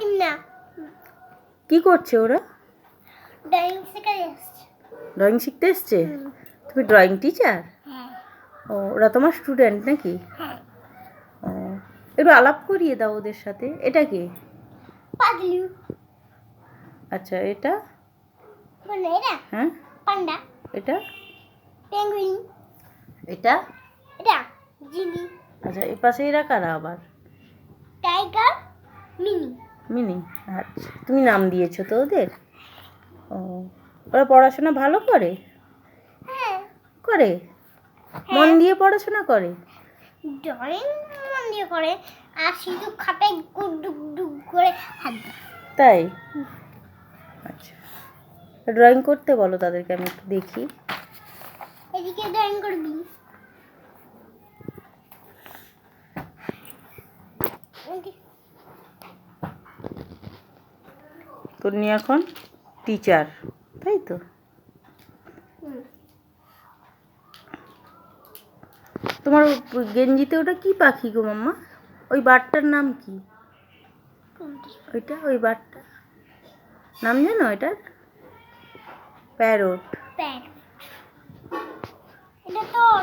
দিম না। কি করছে ওরা? ড্রয়িং শেখা এসছে। ড্রয়িং শিখতে এসছে? তুমি ড্রয়িং টিচার হ্যাঁ। ও ওরা তোমার স্টুডেন্ট নাকি? হ্যাঁ। ও একটু আলাপ করিয়ে দাও ওদের সাথে। এটা কি? পাগলু। আচ্ছা এটা? মানে এটা? হ্যাঁ? পান্ডা। এটা? পেঙ্গুইন এটা? এটা জিনি আচ্ছা এ পাশে এরা কারা আবার? টাইগার মিনি মিনি আচ্ছা তুমি নাম দিয়েছ তো ওদের? ও ওরা পড়াশোনা ভালো করে? হ্যাঁ। করে? মন দিয়ে পড়াশোনা করে? ড্রয়িং মন দিয়ে করে আর শুধু খাপে গুড ডুক ডুক করে হাত তাই? আচ্ছা। ড্রয়িং করতে বলো তাদেরকে আমি একটু দেখি। এদিকে ড্রয়িং করবি এদিকে- তুমি এখন টিচার তাই তো। তোমার গেঞ্জিতে ওটা কি পাখি গো মাম্মা? ওই বারটার নাম কি? ওইটা ওই বারটা নাম জানো এটার? প্যারোট প্যান্ট এটা তোর?